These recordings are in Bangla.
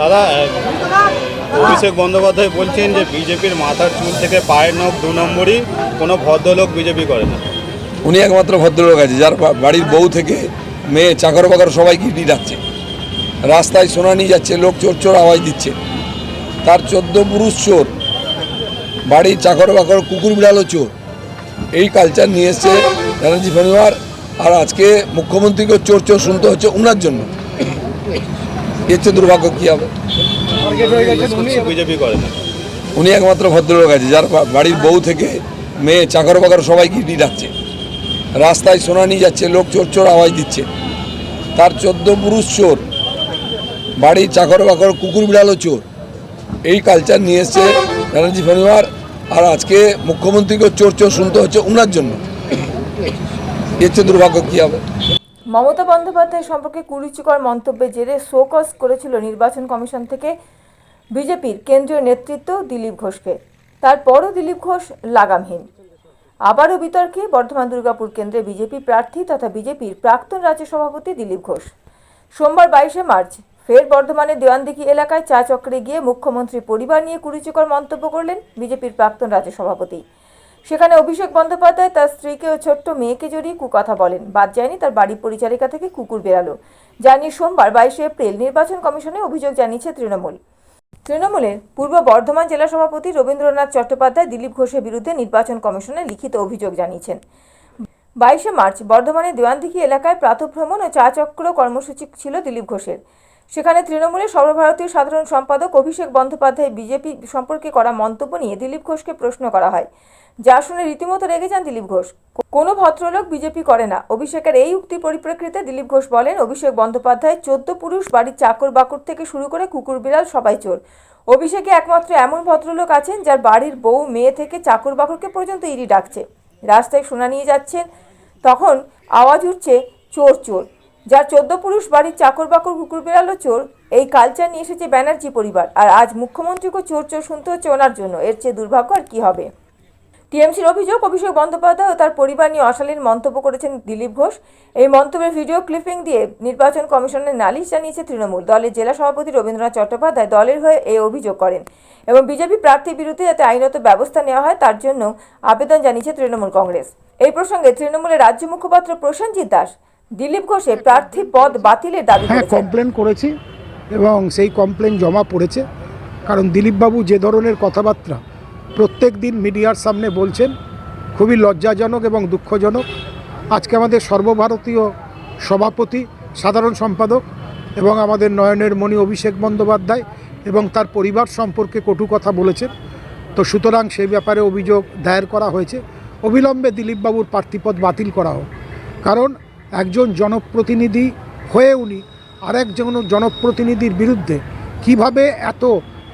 দাদা অভিষেক বন্দ্যোপাধ্যায় বলছেন যে বিজেপির মাথার চুল থেকে পায়ের নখ দু নম্বরই, কোনো ভদ্রলোক বিজেপি করে না। উনি একমাত্র ভদ্রলোক আছে, যার বাড়ির বউ থেকে মেয়ে চাকর বাকর সবাইকে ইডি ডাকছে। রাস্তায় সোনা নিয়ে যাচ্ছে, লোক চোর চোর আওয়াজ দিচ্ছে। তার চোদ্দ পুরুষ চোর, বাড়ির চাকর বাকর কুকুর বিড়ালও চোর। এই কালচার নিয়ে এসছে ব্যানার্জি পরিবার, আর আজকে মুখ্যমন্ত্রীকে চোর চোর শুনতে হচ্ছে উনার জন্য। এর চেয়ে দুর্ভাগ্য কী হবে? বিজেপি করে না। উনি একমাত্র ভদ্রলোক আছে যার বাড়ির বউ থেকে মেয়ে চাকর বাকর সবাইকে ইডি ডাকছে। রাস্তায় সোনা নিয়ে যাচ্ছে লোক চোর চোর আওয়াজ দিচ্ছে। তার চোদ্দ পুরুষ চোর বাড়ির চাকর বাকর কুকুর বিড়ালও চোর। এই কালচার নিয়ে এসছে ব্যানার্জি পরিবার আর আজকে মুখ্যমন্ত্রীকে চোর চোর শুনতে হচ্ছে উনার জন্য। এর চেয়ে দুর্ভাগ্য কী হবে? মমতা বন্দ্যোপাধ্যায় সম্পর্কে কুরুচিকর মন্তব্যের জেরে শোকজ করেছিল নির্বাচন কমিশন থেকে বিজেপির কেন্দ্রীয় নেতৃত্ব দিলীপ ঘোষকে। তারপরও দিলীপ ঘোষ লাগামহীন। আবারও বিতর্কে বর্ধমান দুর্গাপুর কেন্দ্রে বিজেপি প্রার্থী তথা বিজেপির প্রাক্তন রাজ্য সভাপতি দিলীপ ঘোষ। সোমবার বাইশে মার্চ ফের বর্ধমানের দেওয়ানদিঘি এলাকায় চা চক্রে গিয়ে মুখ্যমন্ত্রীর পরিবার নিয়ে কুরুচিকর মন্তব্য করলেন বিজেপির প্রাক্তন রাজ্য সভাপতি। সেখানে অভিষেক বন্দ্যোপাধ্যায় তার স্ত্রীকে ও ছোট্ট মেয়েকে জড়িয়ে কুকথা বলেন। বাদ যায়নি তার বাড়ির পরিচারিকা থেকে কুকুর বেরালো। জানিয়ে সোমবার বাইশে এপ্রিল নির্বাচন কমিশনে অভিযোগ জানিয়েছে তৃণমূল। তৃণমূলের পূর্ব বর্ধমান জেলা সভাপতি রবীন্দ্রনাথ চট্টোপাধ্যায় দিলীপ ঘোষের বিরুদ্ধে নির্বাচন কমিশনে লিখিত অভিযোগ জানিয়েছেন। বাইশে মার্চ বর্ধমানের দেওয়ানদিঘি এলাকায় প্রাতঃভ্রমণ ও চা চক্র কর্মসূচি ছিল দিলীপ ঘোষের। সেখানে তৃণমূলের সর্বভারতীয় সাধারণ সম্পাদক অভিষেক বন্দ্যোপাধ্যায় বিজেপি সম্পর্কে করা মন্তব্য নিয়ে দিলীপ ঘোষকে প্রশ্ন করা হয়। যা শুনে রীতিমতো রেগে যান দিলীপ ঘোষ। কোনো ভদ্রলোক বিজেপি করে না। অভিষেকের এই উক্তির পরিপ্রেক্ষিতে দিলীপ ঘোষ বলেন, অভিষেক বন্দ্যোপাধ্যায় চোদ্দ পুরুষ বাড়ির চাকর বাকর থেকে শুরু করে কুকুর বিড়াল সবাই চোর। অভিষেকে একমাত্র এমন ভদ্রলোক আছেন যার বাড়ির বউ, মেয়ে থেকে চাকর বাকরকে পর্যন্ত ইডি ডাকছে। রাস্তায় শোনা নিয়ে যাচ্ছেন, তখন আওয়াজ উঠছে, চোর চোর। যার চোদ্দ পুরুষ বাড়ির চাকর বাকর কুকুর বেড়ালো চোর, এই কালচার নিয়ে এসেছে ব্যানার্জি পরিবার। আর আজ মুখ্যমন্ত্রীকে চোর চোর শুনতে হচ্ছে ওনার জন্য। এর চেয়ে দুর্ভাগ্য আর কি হবে? টিএমসির অভিযোগ, অভিষেক বন্দ্যোপাধ্যায় ও তার পরিবার নিয়ে অশালীন মন্তব্য করেছেন দিলীপ ঘোষ। এই মন্তব্যের ভিডিও ক্লিপিং দিয়ে নির্বাচন কমিশনের নালিশ জানিয়েছে তৃণমূল। দলের জেলা সভাপতি রবীন্দ্রনাথ চট্টোপাধ্যায় দলের হয়ে এই অভিযোগ করেন এবং বিজেপি প্রার্থীর বিরুদ্ধে যাতে আইনত ব্যবস্থা নেওয়া হয়, তার জন্য আবেদন জানিয়েছে তৃণমূল কংগ্রেস। এই প্রসঙ্গে তৃণমূলের রাজ্য মুখপাত্র প্রসেনজিৎ দাস দিলীপ ঘোষের প্রার্থী পদ বাতিলের দাবি হ্যাঁ কমপ্লেন করেছি এবং সেই কমপ্লেন জমা পড়েছে। কারণ দিলীপবাবু যে ধরনের কথাবার্তা প্রত্যেক দিন মিডিয়ার সামনে বলছেন খুবই লজ্জাজনক এবং দুঃখজনক। আজকে আমাদের সর্বভারতীয় সভাপতি সাধারণ সম্পাদক এবং আমাদের নয়নের মণি অভিষেক বন্দ্যোপাধ্যায় এবং তার পরিবার সম্পর্কে কটু কথা বলেছেন। তো সুতরাং সেই ব্যাপারে অভিযোগ দায়ের করা হয়েছে। অবিলম্বে দিলীপবাবুর প্রার্থীপদ বাতিল করা হোক। কারণ একজন জনপ্রতিনিধি হয়ে উনি আরেকজন জনপ্রতিনিধির বিরুদ্ধে কীভাবে এত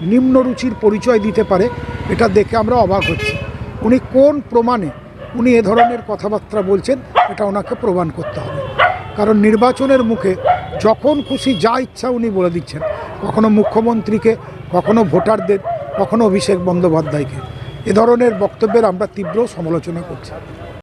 নিম্নরুচির পরিচয় দিতে পারে, এটা দেখে আমরা অবাক হচ্ছি। উনি কোন প্রমাণে উনি এ ধরনের কথাবার্তা বলছেন, এটা ওনাকে প্রমাণ করতে হবে। কারণ নির্বাচনের মুখে যখন খুশি যা ইচ্ছা উনি বলে দিচ্ছেন। কখনো মুখ্যমন্ত্রীকে, কখনো ভোটারদের, কখনো অভিষেক বন্দ্যোপাধ্যায়কে। এ ধরনের বক্তব্যের আমরা তীব্র সমালোচনা করছি।